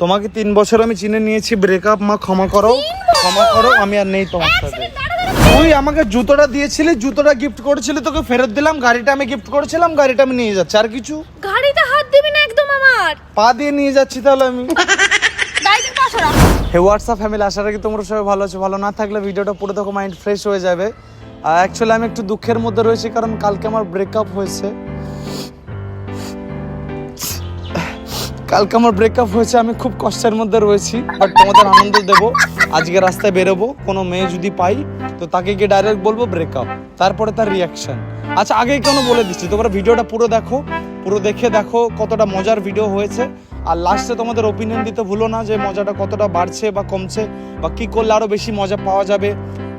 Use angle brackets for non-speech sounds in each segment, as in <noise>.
তোমাকে তিন বছর আমি চিনে নিয়েছি ব্রেকআপ মা ক্ষমা করো। ক্ষমা করো আমি আর নেই তোমার সাথে। তুই আমাকে জুতোটা দিয়েছিলি জুতোটা গিফট করেছিলি তোকে ফেরত দিলাম গাড়িটা আমি গিফট করেছিলাম গাড়িটা আমি নিয়ে যাচ্ছি আর কিছু? গাড়িতে হাত দিবি না একদম আমার। পা দিয়ে নিয়ে যাচ্ছি তাহলে আমি। <laughs> হে হোয়াটসঅ্যাপ ফ্যামিলি আশা রাখি তোমরা সবাই ভালো আছো। ভালো না থাকলে ভিডিওটা পুরো দেখো মাইন্ড ফ্রেশ হয়ে যাবে। অ্যাকচুয়ালি আমি একটু দুঃখের মধ্যে রয়েছি কারণ কালকে আমার ব্রেকআপ হয়েছে। কালকে আমার ব্রেকআপ হয়েছে, আমি খুব কষ্টের মধ্যে রয়েছি বাট তোমাদের আনন্দ দেব। আজকে রাস্তায় বেরোবো, কোনো মেয়ে যদি পাই, তো তাকে গিয়ে ডাইরেক্ট বলব ব্রেকআপ তারপরে তার রিয়াকশন আচ্ছা আগেই কেন বলে দিচ্ছি, তোমরা ভিডিওটা পুরো দেখো, পুরো দেখে দেখো কতটা মজার ভিডিও হয়েছে, আর লাস্টে তোমাদের ওপিনিয়ন দিতে ভুলো না যে মজাটা কতটা বাড়ছে বা কমছে, বা কী করলে আরও বেশি মজা পাওয়া যাবে,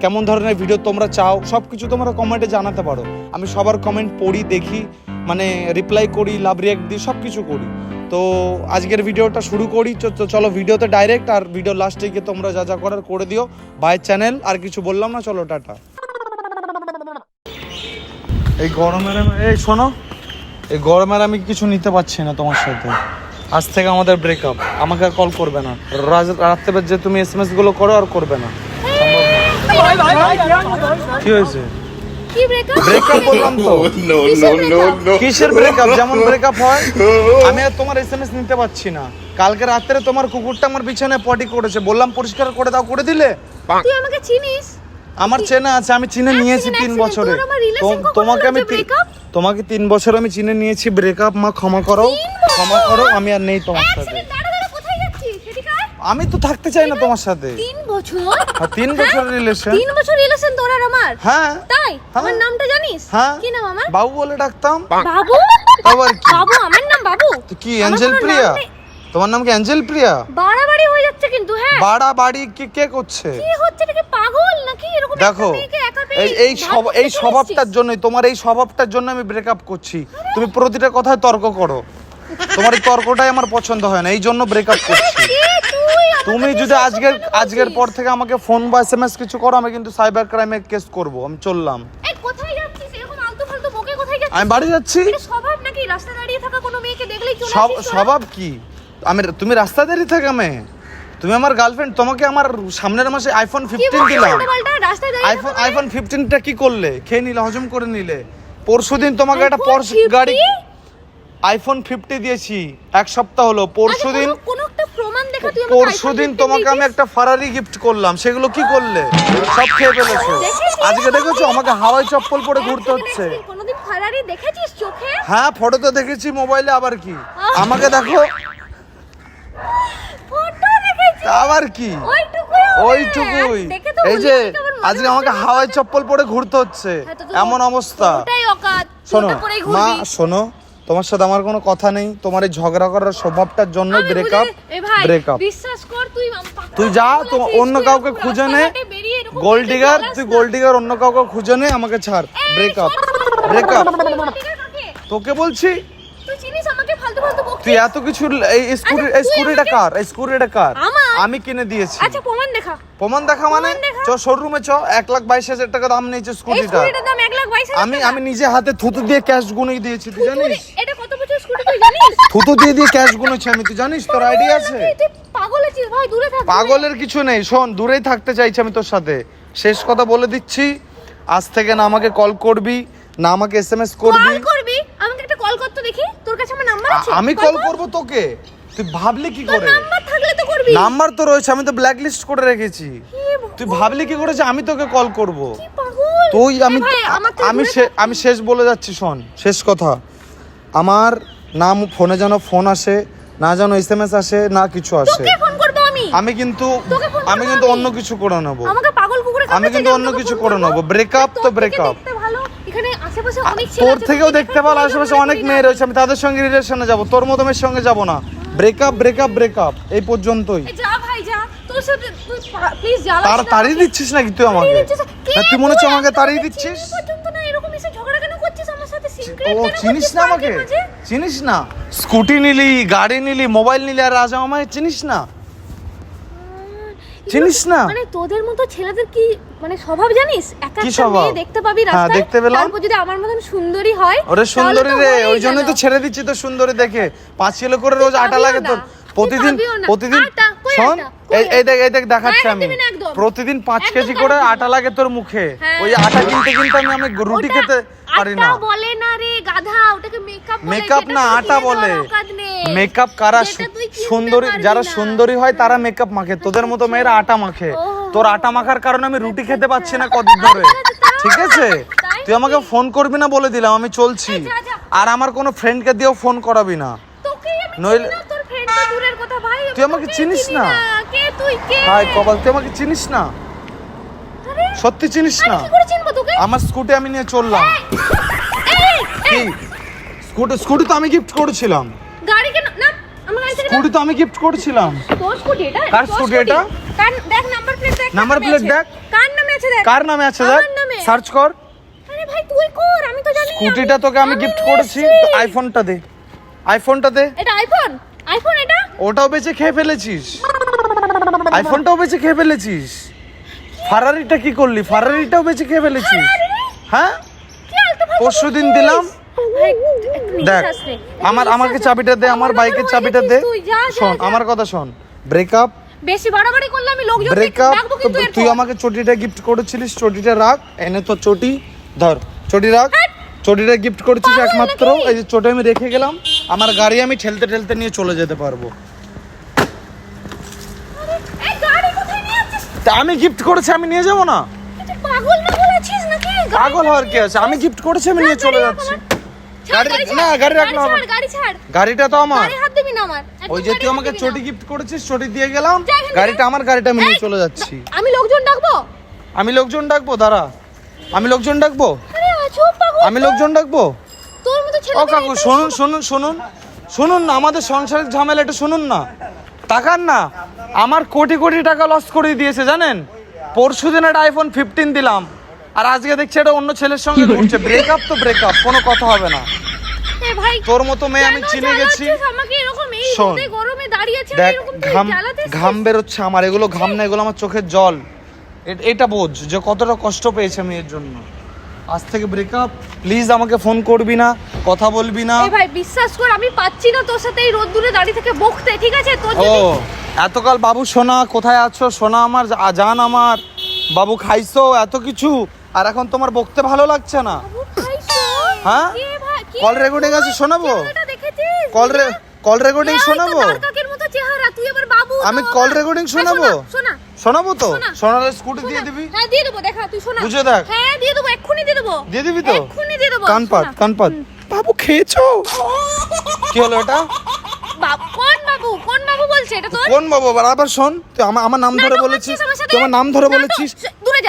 কেমন ধরনের ভিডিও তোমরা চাও সব কিছু তোমরা কমেন্টে জানাতে পারো। আমি সবার কমেন্ট পড়ি, দেখি মানে রিপ্লাই করি লাভ রিয়াক্ট দিই সব কিছু করি। তো আজকের ভিডিওটা শুরু করি চলো ভিডিওতে ডাইরেক্ট আর ভিডিও লাস্টে গিয়ে তোমরা যা যা করার করে দিও বাই চ্যানেল আর কিছু বললাম না চলো টাটা এই গরমের এই শোনো এই গরমের আমি কিছু নিতে পারছি না তোমার সাথে আজ থেকে আমাদের ব্রেকআপ আমাকে আর কল করবে না রাত্রে যে তুমি এস এম এসগুলো করো আর করবে না কি হয়েছে কি ব্রেকআপ ব্রেকআপ <laughs> বললাম তো। no, no, no, no. কিসের ব্রেকআপ যেমন ব্রেকআপ হয় <laughs> আমি আর তোমার এসএমএস নিতে পারছি না। কালকে রাত্রে তোমার কুকুরটা আমার বিছানায় পটি করেছে। বললাম পরিষ্কার করে দাও করে দিলে? তুই আমাকে চিনিস? আমার চেনা আছে আমি চিনে নিয়েছি তিন বছরে। তোমাকে আমি? তোমাকে তিন বছর আমি চিনে নিয়েছি। ব্রেকআপ মা ক্ষমা করো। ক্ষমা করো আমি আর নেই তোমার সাথে। আমি তো থাকতে চাই না তোমার সাথে। তিন বছর? আর তিন বছরের রিলেশন তিন বছর রিলেশন তোর আর আমার? হ্যাঁ। তাই? হ্যাঁ। আমার নামটা জানিস? হ্যাঁ। কি নাম আমার? বাবু বলে ডাকতাম। বাবু? আবার কি? বাবু আমার নাম বাবু। কি অ্যাঞ্জেল প্রিয়া তোমার নাম কি অ্যাঞ্জেল প্রিয়া বাড়াবাড়ি হয়ে যাচ্ছে কিন্তু হ্যাঁ। বাড়া বাড়ি কে কে করছে? কি হচ্ছে এটা কি পাগল নাকি? এরকম দেখো এই এই সব এই স্বভাবটার জন্যই তোমার এই স্বভাবটার জন্য আমি ব্রেকআপ করছি। তুমি প্রতিটা কথায় তর্ক করো। তোমার এই তর্কটাই আমার পছন্দ হয় না এই জন্য ব্রেকআপ করছি। তুমি যদি আজকের আজকের পর থেকে আমাকে ফোন বা এসএমএস কিছু করো আমি কিন্তু সাইবার ক্রাইমে কেস করব। আমি চললাম। এই কোথায় যাচ্ছিস? এরকম আলতু ফালতু বকে কোথায় যাচ্ছিস? আমি বাড়ি যাচ্ছি। এটা স্বভাব নাকি? রাস্তা দাঁড়িয়ে থাকা কোনো মেয়েকে দেখলেই চলে সব আসিস স্বভাব কি? আমি তুমি রাস্তা দাঁড়িয়ে থাকে মেয়ে? তুমি আমার গার্লফ্রেন্ড তোমাকে আমার সামনের মাসে আইফোন ফিফটিন দিলাম। আইফোন আইফোন ফিফটিনটা কি করলে? খেয়ে নিলে হজম করে নিলে। পরশুদিন তোমাকে একটা পরশ গাড়ি আইফোন ফিফটি দিয়েছি। এক সপ্তাহ হলো। আচ্ছা, পরশুদিন কোনো- প্রমাণ দেখা তুই আমাকে পরশুদিন iPhone 15 তোমাকে আমি একটা ফারারি গিফট করলাম সেগুলো কি করলে? সব খেয়ে ফেলেছো। আজকে দেখেছ আমাকে হাওয়াই চপ্পল পরে ঘুরতে হচ্ছে। কোনোদিন ফারারি দেখেছিস চোখে? হ্যাঁ ফটোতে দেখেছি মোবাইলে আবার কি? আমাকে দেখো। ফটো দেখেছিস? আবার কি? ওইটুকুই তো এই যে আজকে আমাকে হাওয়াই চপ্পল পরে ঘুরতে হচ্ছে। হ্যাঁ, তো তো এমন অবস্থা। শোনো মা শোনো তোমার সাথে আমার কোনো কথা নেই। তোমার এই ঝগড়া করার স্বভাবটার জন্য ব্রেকআপ ব্রেকআপ বিশ্বাস কর তুই তুই যা তো অন্য কাউকে খুঁজে নে। মেয়েকে ডিগার তুই না। গোল্ড ডিগার অন্য কাউকে খুঁজে নে আমাকে ছাড়। Breakup breakup? তোকে বলছি। তুই এত কিছু এই স্কুটি আচ্ছা, এই স্কুটিটা কার? এই স্কুটিটা কার? আমি কিনে দিয়েছি। আচ্ছা প্রমাণ দেখা। প্রমাণ দেখা মানে? চ শোরুমে চ এক লাখ বাইশ হাজার টাকা দাম নিয়েছে স্কুটিটা আমি আমি নিজে হাতে থুতু দিয়ে ক্যাশ গুনে দিয়েছি তুই জানিস? এটা কত বছর স্কুটি তুই জানিস? থুতু দিয়ে দিয়ে ক্যাশ গুনেছি আমি তুই জানিস? তোর আইডিয়া আছে? ভাই দূরে থাক পাগলের কিছু নেই শোন দূরেই থাকতে চাইছি আমি তোর সাথে। শেষ কথা বলে দিচ্ছি আজ থেকে না আমাকে কল করবি না আমাকে এসএমএস করবি। কল করবি? আমাকে একটা কল করতে দেখি তোর কাছে আমার নাম্বার আছে? আমি কল করব তোকে? তুই ভাবলি কি করে? নাম্বার থাকলে তো করবি। নাম্বার তো রয়েছে আমি তো ব্ল্যাক লিস্ট করে রেখেছি। তুই ভাবলি কি করে যে আমি তোকে কল করব। তুই আমি আমি আমি শেষ বলে যাচ্ছি শোন শেষ কথা। আমার নাম ফোনে যেন ফোন আসে না যেন এস এম এস আসে না কিছু আসে। আমি। কিন্তু আমি কিন্তু অন্য কিছু করে নেব। আমি কিন্তু অন্য কিছু করে নেব। ব্রেকআপ তো ব্রেকআপ তোর থেকেও দেখতে ভালো আশেপাশে অনেক মেয়ে রয়েছে আমি তাদের সঙ্গে রিলেশনে যাব তোর মতো মেয়ের সঙ্গে যাব না। ব্রেকআপ ব্রেকআপ ব্রেকআপ এই পর্যন্তই। তোর সাথে তুই প্লিজ যা তার তাড়িয়ে দিচ্ছিস নাকি তুই আমাকে? না, তুই মনে হচ্ছে আমাকে তাড়িয়ে দিচ্ছিস? পর্যন্ত না এরকম এসে ঝগড়া কেন করছিস? আমার সাথে সিক্রেট কেন চিনিস না আমাকে চিনিস না। স্কুটি নিলি গাড়ি নিলি মোবাইল নিলি আর রাজা আমায় চিনিস না? চিনিস না? মানে তোদের মতো ছেলেদের কি মানে স্বভাব জানিস? এক কি একটা মেয়ে দেখতে পাবি হ্যাঁ, রাস্তায় দেখতে পেলাম। তারপর যদি আমার মতন সুন্দরী হয় ওরে সুন্দরী রে ওই জন্যই তো ছেড়ে দিচ্ছি তো সুন্দরী দেখে। পাঁচ কিলো করে রোজ আটা লাগে। তোর। প্রতিদিন প্রতিদিন শোন এই এই দেখ এই দেখ দেখাচ্ছি আমি। প্রতিদিন পাঁচ কেজি করে আটা লাগে তোর মুখে। হ্যাঁ। ওই আটা কিনতে কিনতে আমি আমি রুটি খেতে পারি না। বলে না রে গাধা ওটাকে মেকআপ বলে মেকআপ না আটা বলে। মেকআপ কারা সুন্দরী যারা সুন্দরী হয় তারা মেকআপ মাখে। তোদের মতো মেয়েরা আটা মাখে। তোর আটা মাখার কারণে আমি রুটি খেতে পাচ্ছি না কদিন ধরে। আচ্ছা, ঠিক আছে? তুই আমাকে ফোন করবি না বলে দিলাম আমি চলছি। আর আমার কোনো ফ্রেন্ডকে দিয়েও ফোন করাবি না। নইলে- কথা ভাই তুই আমাকে চিনিস না? কে তুই? কে? হাই তুই আমাকে চিনিস না? সত্যি চিনিস না? আমার স্কুটি আমি নিয়ে চললাম। স্কুটি স্কুটি তো আমি গিফট করেছিলাম। গাড়ি কেন? না আমার গাড়ি থেকে স্কুটি তো আমি গিফট করেছিলাম। তোর স্কুটি এটা? কার স্কুটি এটা? কার দেখ নাম্বার প্লেট দেখ নাম্বার প্লেট দেখ। কার নামে আছে দেখ? কার নামে আছে দেখ? সার্চ কর। আরে ভাই তুই কর আমি তো জানি স্কুটিটা তোকে আমি গিফট করেছি। তো আইফোনটা দে। আইফোনটা দে। এটা আইফোন আইফোন এটা ওটাও বেঁচে খেয়ে ফেলেছিস? আইফোনটাও বেঁচে খেয়ে ফেলেছিস? ফারারিটা কি করলি? ফারারিটাও বেঁচে খেয়ে ফেলেছিস? হ্যাঁ? পরশু দিন দিলাম। দেখ আমার আমাকে চাবিটা দে আমার বাইকের চাবিটা দে। শোন আমার কথা শোন। ব্রেকআপ বেশি বাড়াবাড়ি করলে আমি লোকজন ব্রেকআপ তুই আমাকে চটিটা গিফট করেছিলিস চটিটা রাখ এনে তো চটি ধর চটি রাখ। চটিটা গিফট করেছিস একমাত্র? এই যে চটি আমি রেখে গেলাম আমার গাড়ি আমি ঠেলতে ঠেলতে নিয়ে চলে যেতে পারব? তা আমি গিফট করেছি আমি নিয়ে যাব না। পাগল হওয়ার কি আছে? আমি গিফট করেছি আমি নিয়ে চলে যাচ্ছি। গাড়ি- না, গাড়ি গাড়িটা তো আমার। ওই যে তুই আমাকে চটি গিফট করেছিস চটি দিয়ে গেলাম। গাড়িটা আমার গাড়িটা আমি নিয়ে চলে যাচ্ছি। আমি লোকজন ডাকবো? আমি লোকজন ডাকবো দাঁড়া। আমি লোকজন ডাকবো? আমি লোকজন ডাকবো? তোর মতো ছেলে ও কাকু শুনুন শুনুন শুনুন। শুনুন না আমাদের সংসারের ঝামেলা একটু শুনুন না। টাকার না আমার কোটি কোটি টাকা লস করে দিয়েছে জানেন? পরশু দিন একটা আইফোন ফিফটিন দিলাম আর আজকে দেখছি এটা অন্য ছেলের সঙ্গে ঘুরছে। ব্রেকআপ তো ব্রেকআপ কোনো কথা হবে না। তোর মতো মেয়ে আমি চিনে গেছি। শোন। রোদে গরমে দাঁড়িয়ে আছে দেখ ঘাম ঘাম বেরোচ্ছে আমার এগুলো ঘাম না এগুলো আমার চোখের জল। এটা বোঝ যে কতটা কষ্ট পেয়েছে আমি এর জন্য। আজ থেকে ব্রেকআপ প্লিজ আমাকে ফোন করবি না কথা বলবি না। এই ভাই বিশ্বাস কর আমি পাচ্ছি না তোর সাথে এই রোদ্দুরে দাঁড়িয়ে থেকে বকতে ঠিক আছে? তোর ও যদি এতকাল বাবু সোনা কোথায় আছো? সোনা আমার জান আমার। বাবু খাইছো এত কিছু আর এখন তোমার বকতে ভালো লাগছে না? বাবু খাইছো? হ্যাঁ? কে ভাই, কি কল রেকর্ডিং আছে শোনাবো? দেখেছিস? কল রে কল রেকর্ডিং তো শোনাবো? মতো চেহারা, তুই আবার বাবু, আমি তো কল রেকর্ডিং শোনাবো? শোনা, শোনা, শোনাবো তো শোনা। শোনালে স্কুটি দিয়ে দিবি হ্যাঁ, দিয়ে দেবো, দেখা, তুই শোনা। বুঝে দেখ। হ্যাঁ, দিয়ে দেবো, এক্ষুনি দিয়ে দেবো। দিয়ে দিবি তো এক্ষুনি দিয়ে দেবো, কান পাত শোনা। কান পাত বাবু খেয়েছো কি হলো এটা কোন বাবু? কোন বাবু বলছে এটা তোর? কোন বাবু আবার শোন তুই আমার আমার নাম ধরে বলেছিস? তুই আমার নাম ধরে বলেছিস।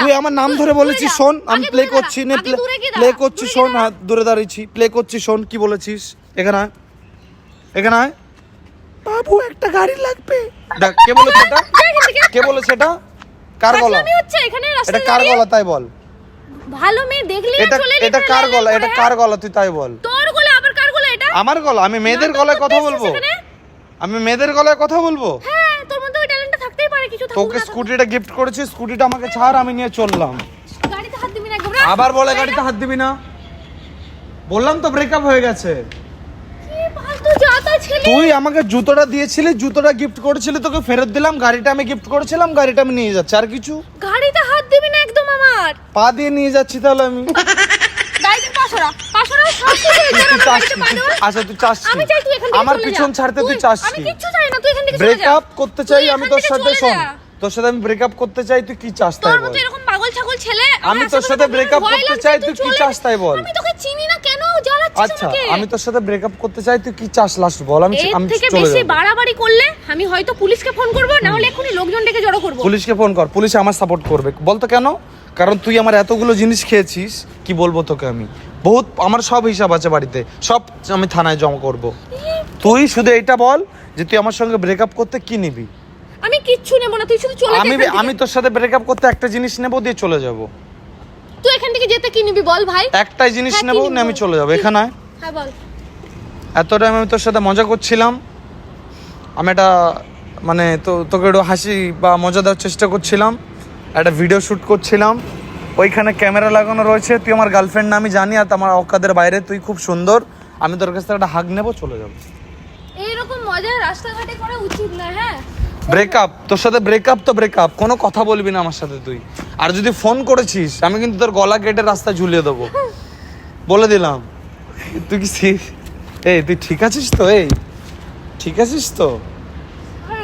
তুই আমার নাম ধরে বলেছিস। শোন আমি প্লে করছি নে আগে প্লে করছি শোন হ্যাঁ দূরে দাঁড়িয়েছি প্লে করছি শোন কি বলেছিস এখানে এখানে আয়। বাবু একটা গাড়ি লাগবে। দেখ কে বলেছে এটা। <laughs> কে? বলেছে এটা? কার গলা? ফাজলামি হচ্ছে এখানে এটা কার গলা তাই বল। ভালো মেয়ে দেখলে এটা চলে এটা কার গলা? এটা? কার গলা তুই তাই বল। তোর গলা আবার কার গলা এটা? আমার গলা? আমি মেয়েদের গলায় কথা বলব। আমি মেয়েদের গলায় কথা বলব? হ্যাঁ তোর মধ্যে ওই ট্যালেন্টটা থাকতেই পারে কিছু থাকুক তোকে স্কুটিটা গিফট করেছি স্কুটিটা আমাকে ছাড় আমি নিয়ে চললাম। গাড়িতে হাত দিবি না একদম আবার বলে গাড়িতে হাত দিবি না? বললাম তো ব্রেকআপ হয়ে গেছে। তুই আমাকে জুতোটা দিয়েছিলি জুতোটা গিফট করেছিলি তোকে ফেরত দিলাম গাড়িটা আমি গিফট করেছিলাম গাড়িটা আমি নিয়ে যাচ্ছি আর কিছু? গাড়িতে হাত দিবি না একদম আমার। পা দিয়ে নিয়ে যাচ্ছি তাহলে আমি। আচ্ছা তুই চাস আমার পিছন ছাড়তে তুই চাস ব্রেকআপ করতে চাই আমি তোর সাথে শোন। তোর সাথে আমি ব্রেকআপ করতে চাই তুই কি চাস তাই বল? এরকম পাগল ছাগল ছেলে আমি তোর সাথে break করতে চাই, তুই কি চাস তাই বল। আমি তোকে চিনি না কেন জ্বালাচ্ছিস আচ্ছা আমি তোর সাথে ব্রেকআপ করতে চাই তুই কি চাস লাস্ট বল? আমি আমি থেকে বেশি বাড়াবাড়ি করলে আমি হয়তো পুলিশকে ফোন করব না হলে এক্ষুনি লোকজন ডেকে জড়ো করব। পুলিশকে ফোন কর পুলিশ আমার সাপোর্ট করবে। বলতো কেন? কারণ তুই আমার এতগুলো জিনিস খেয়েছিস কি বলব তোকে আমি? বহুত আমার সব হিসাব আছে বাড়িতে। সব আমি থানায় জমা করব। তুই শুধু এটা বল যে তুই আমার সঙ্গে ব্রেকআপ করতে কি নিবি? আমি কিচ্ছু নেব না তুই শুধু চলে আমি আমি তোর সাথে ব্রেকআপ করতে একটা জিনিস নেব দিয়ে চলে যাব। তুই এখান থেকে যেতে কি নিবি বল ভাই? একটাই জিনিস হ্যাঁ, কি নেব নিবি না আমি বল? চলে যাব। এখানে আয়। হ্যাঁ বল। এত টাইম আমি তোর সাথে মজা করছিলাম। আমি একটা মানে তো তোকে একটু হাসি বা মজা দেওয়ার চেষ্টা করছিলাম। একটা ভিডিও শ্যুট করছিলাম। ওইখানে ক্যামেরা লাগানো রয়েছে। তুই আমার গার্লফ্রেন্ড না আমি জানি আর আমার অকাদের বাইরে। তুই খুব সুন্দর। আমি তোর কাছ থেকে একটা হাগ নেব চলে যাব। এইরকম মজা রাস্তাঘাটে করা উচিত না হ্যাঁ? ব্রেকআপ তোর সাথে ব্রেকআপ তো ব্রেকআপ কোনো কথা বলবি না আমার সাথে তুই। আর যদি ফোন করেছিস আমি কিন্তু তোর গলা কেটে রাস্তায় ঝুলিয়ে দেবো। বলে দিলাম। তুই কি সি- এই তুই ঠিক আছিস তো? এই ঠিক আছিস তো?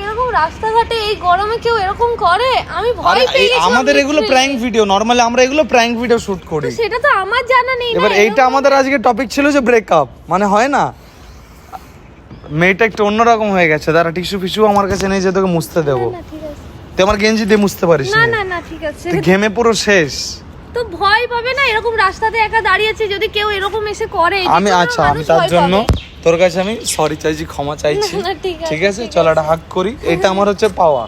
এরকম রাস্তাঘাটে এই গরমে কেউ এরকম করে? আমি ভয় পেয়ে এই- আমাদের এগুলো। প্র্যাঙ্ক ভিডিও নর্মালি আমরা এগুলো প্র্যাঙ্ক ভিডিও শুট করি। সেটা তো আমার জানা নেই এবার এইটা আমাদের আজকে টপিক ছিল যে ব্রেকআপ মানে হয় না? মেয়েটা একটু অন্যরকম হয়ে গেছে। দাঁড়া টিস্যু ফিস্যু আমার কাছে নেই যে তোকে মুছতে দেবো। তুই আমার গেঞ্জি দিয়ে মুছতে পারিস না না? না ঠিক আছে। তুই ঘেমে পুরো শেষ। তো ভয় পাবে না? এরকম রাস্তাতে একা দাঁড়িয়ে আছে যদি কেউ এরকম এসে করে আমি আচ্ছা আমি তার জন্য তোর কাছে আমি সরি চাইছি ক্ষমা চাইছি। ঠিক আছে, ঠিক আছে? ঠিক চল একটা হাক করি। এটা আমার হচ্ছে পাওয়া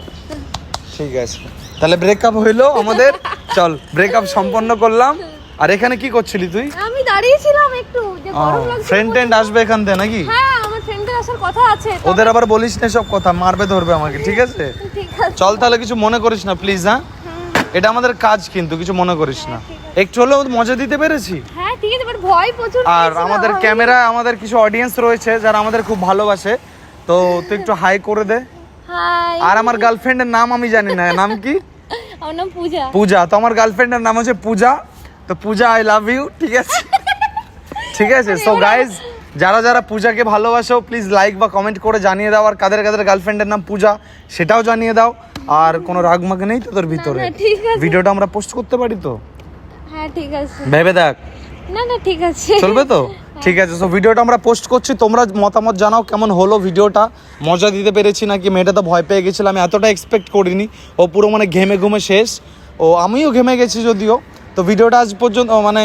ঠিক আছে। তাহলে ব্রেকআপ হইল আমাদের। চল ব্রেকআপ সম্পন্ন করলাম। আর এখানে কি করছিলি তুই? আমি দাঁড়িয়েছিলাম একটু যে গরম লাগছে ফ্রেন্ড টেন্ড আসবে এখান থেকে নাকি? হ্যাঁ আসার কথা আছে ওদের আবার বলিস না সব কথা মারবে ধরবে আমাকে ঠিক আছে? চল তাহলে কিছু মনে করিস না প্লিজ হ্যাঁ? এটা আমাদের কাজ কিন্তু কিছু মনে করিস না। একটু হলেও মজা দিতে পেরেছি? হ্যাঁ ঠিক আছে বাট ভয় প্রচুর আর আমাদের আমি। ক্যামেরায় আমাদের কিছু অডিয়েন্স রয়েছে যারা আমাদের খুব ভালোবাসে তো তুই একটু হাই করে দে। হাই আর আমার গার্লফ্রেন্ডের নাম আমি জানি না নাম কি? <laughs> আমার নাম পূজা। পূজা তো আমার গার্লফ্রেন্ডের নাম হচ্ছে পূজা তো পূজা আই লাভ ইউ ঠিক আছে? <laughs> ঠিক আছে? সো গাইজ যারা যারা পূজাকে ভালোবাসো প্লিজ লাইক বা কমেন্ট করে জানিয়ে দাও আর কাদের কাদের গার্লফ্রেন্ডের নাম পূজা সেটাও জানিয়ে দাও। আর কোনো রাগ মাগ নেই তো তোর ভিতরে। ভিডিওটা আমরা পোস্ট করতে পারি তো? হ্যাঁ ঠিক আছে। ভেবে দেখ। না না ঠিক আছে। চলবে তো? ঠিক আছে সো ভিডিওটা আমরা পোস্ট করছি তোমরা মতামত জানাও কেমন হলো ভিডিওটা। মজা দিতে পেরেছি নাকি? মেয়েটা তো ভয় পেয়ে গেছিলাম আমি এতটা এক্সপেক্ট করিনি। ও পুরো মানে ঘেমে ঘুমে শেষ। ও আমিও ঘেমে গেছি যদিও। তো ভিডিওটা আজ পর্যন্ত মানে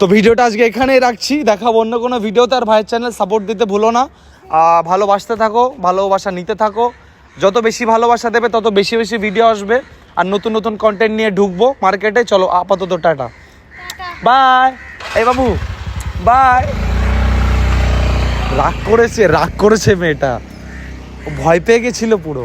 তো ভিডিওটা আজকে এখানেই রাখছি। দেখাবো অন্য কোনো ভিডিওতে আর ভাইয়ের চ্যানেল সাপোর্ট দিতে ভুলো না। ভালোবাসতে থাকো ভালোবাসা নিতে থাকো। যত বেশি ভালোবাসা দেবে, তত বেশি বেশি ভিডিও আসবে। আর নতুন নতুন কন্টেন্ট নিয়ে ঢুকবো মার্কেটে চলো, আপাতত টাটা। বাই এই বাবু বাই রাগ করেছে রাগ করেছে মেয়েটা। ভয় পেয়ে গেছিল পুরো।